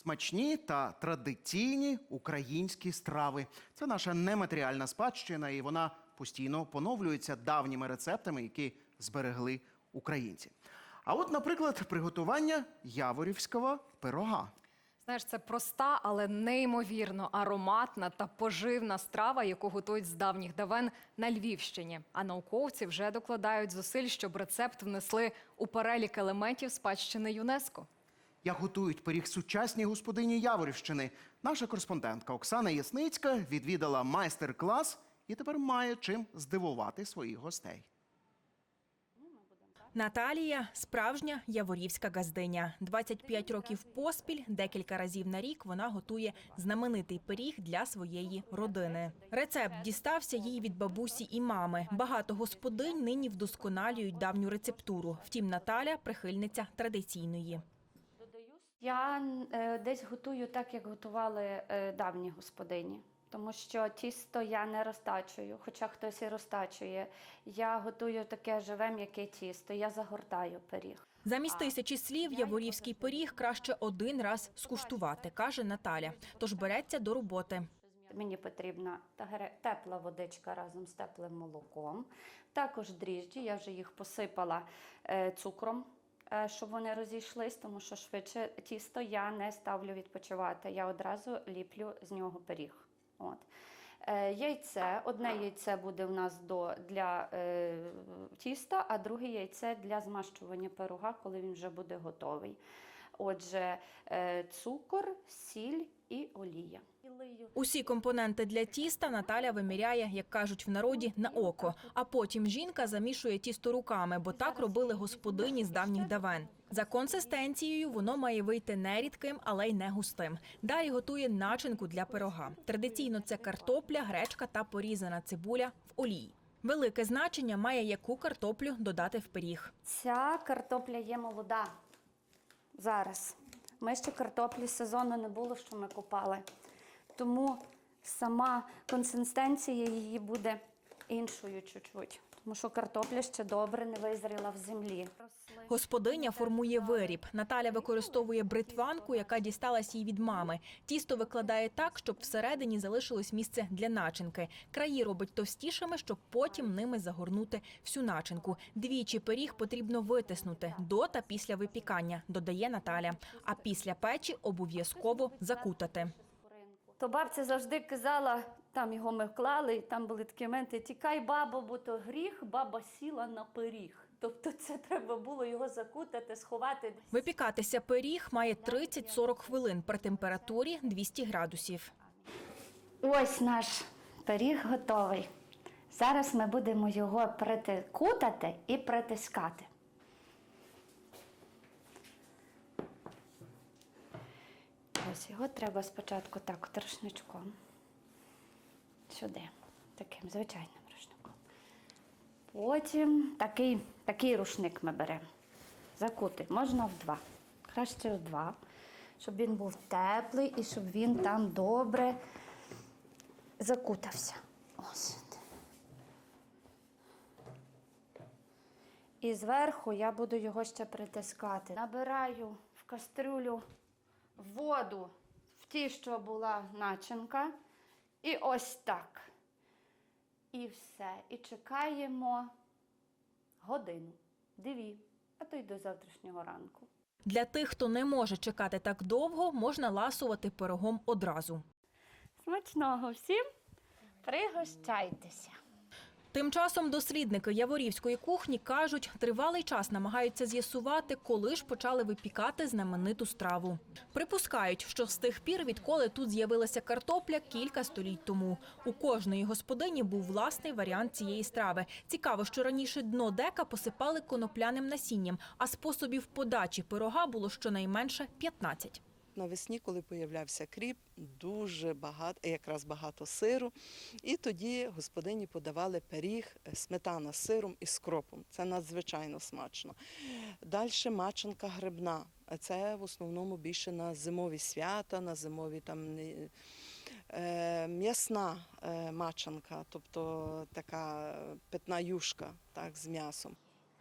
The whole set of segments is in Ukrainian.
Смачні та традиційні українські страви. Це наша нематеріальна спадщина, і вона постійно поновлюється давніми рецептами, які зберегли українці. А от, наприклад, приготування яворівського пирога. Знаєш, це проста, але неймовірно ароматна та поживна страва, яку готують з давніх давен на Львівщині. А науковці вже докладають зусиль, щоб рецепт внесли у перелік елементів спадщини ЮНЕСКО. Як готують пиріг сучасні господині Яворівщини. Наша кореспондентка Оксана Ясницька відвідала майстер-клас і тепер має чим здивувати своїх гостей. Наталія справжня яворівська газдиня. 25 років поспіль, декілька разів на рік вона готує знаменитий пиріг для своєї родини. Рецепт дістався їй від бабусі і мами. Багато господинь нині вдосконалюють давню рецептуру. Втім, Наталя прихильниця традиційної. Я е, десь готую так, як готували е, давні господині. Тому що тісто я не розтачую, хоча хтось і розтачує. Я готую таке живе м'яке тісто, я загортаю пиріг. Замість тисячі слів яворівський пиріг краще один раз скуштувати, каже Наталя. Тож береться до роботи. Мені потрібна тепла водичка разом з теплим молоком. Також дріжджі, я вже їх посипала е, цукром, щоб вони розійшлись, тому що швидше тісто я не ставлю відпочивати. Я одразу ліплю з нього пиріг. От. Е, Яйце, одне яйце буде у нас до, для е, тіста, а друге яйце для змащування пирога, коли він вже буде готовий. Отже, е, цукор, сіль і олія. Усі компоненти для тіста Наталя виміряє, як кажуть в народі, на око. А потім жінка замішує тісто руками, бо так робили господині з давніх давен. За консистенцією воно має вийти не рідким, але й не густим. Далі готує начинку для пирога. Традиційно це картопля, гречка та порізана цибуля в олії. Велике значення має яку картоплю додати в пиріг. Ця картопля є молода зараз. Ми ще картоплі сезону не було, що ми купали. Тому сама консистенція її буде іншою чуть-чуть. Тому що картопля ще добре не визріла в землі. Господиня формує виріб. Наталя використовує бритванку, яка дісталась їй від мами. Тісто викладає так, щоб всередині залишилось місце для начинки. Краї робить товстішими, щоб потім ними загорнути всю начинку. Двічі пиріг потрібно витиснути до та після випікання, додає Наталя. А після печі обов'язково закутати. То бабця завжди казала, там його ми вклали, і там були такі моменти, тікай, бабо, бо то гріх, баба сіла на пиріг. Тобто це треба було його закутати, сховати. Випікатися пиріг має 30-40 хвилин при температурі 200 градусів. Ось наш пиріг готовий. Зараз ми будемо його прити- кутати і притискати. Ось його треба спочатку так трошничком. Сюди, таким звичайним рушником. Потім такий, такий рушник ми беремо. Закути можна в два. Краще в два, щоб він був теплий і щоб він там добре закутався. Ось. І зверху я буду його ще притискати. Набираю в кастрюлю воду в ті, що була начинка. І ось так. І все. І чекаємо годину, дві, а то й до завтрашнього ранку. Для тих, хто не може чекати так довго, можна ласувати пирогом одразу. Смачного всім! Пригощайтеся! Тим часом дослідники яворівської кухні кажуть, тривалий час намагаються з'ясувати, коли ж почали випікати знамениту страву. Припускають, що з тих пір, відколи тут з'явилася картопля, кілька століть тому. У кожної господині був власний варіант цієї страви. Цікаво, що раніше дно дека посипали конопляним насінням, а способів подачі пирога було щонайменше 15. Навесні, коли появлявся кріп, дуже багато, якраз багато сиру. І тоді господині подавали пиріг, е, сметана з сиром і з кропом. Це надзвичайно смачно. Далі маченка грибна. Це в основному більше на зимові свята, на зимові там е, м'ясна е, мачанка, тобто така питна юшка так, з м'ясом.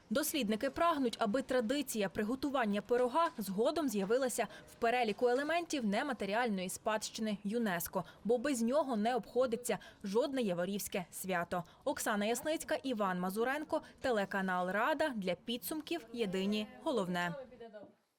Дослідники прагнуть, аби традиція приготування пирога згодом з'явилася в переліку елементів нематеріальної спадщини ЮНЕСКО, бо без нього не обходиться жодне яворівське свято. Оксана Ясницька, Іван Мазуренко, телеканал Рада для підсумків. Єдині головне.